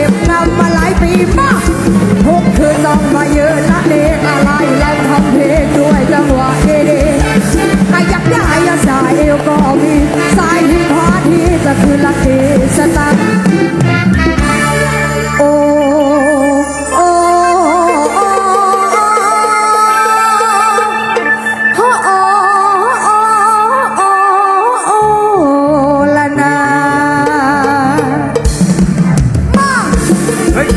จ็บนำมาหลายปีมากทุกคืนน้องมาเยือนละเลงอะไรแล้วทำเพลงด้วยจังหวะเดเดอยากได้ยาชสายเอวก็มีสายที่พาที่จะคืนละเจ